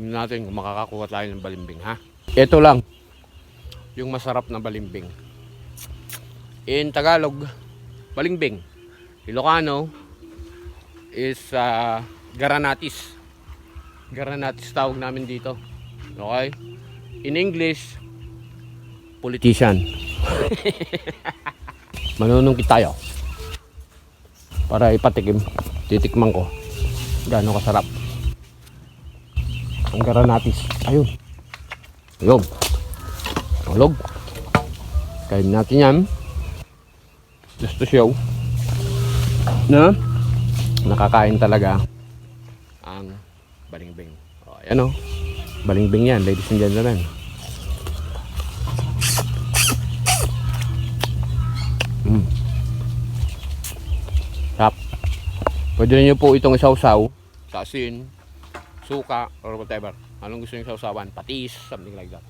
Natin kung makakakuha tayo ng balimbing ha. Ito lang. Yung masarap na balimbing. In Tagalog, balimbing. Ilocano is ah, garanatis. Garanatis tawag namin dito. Okay? In English, politician. Manunungkit tayo. Para ipatikim. Titikman ko. Gaano kasarap. Ang garanatis. Ayun. Ayun. Tulog. Kain natin yan. Just to show. Na nakakain talaga ang balingbing. O, ayan o. Balingbing yan, ladies and gentlemen. Mm. Tap. Pwede niyo po itong isawsaw sa asin, suka, or whatever. Anong gusto niyo sausawan? Patis, something like that.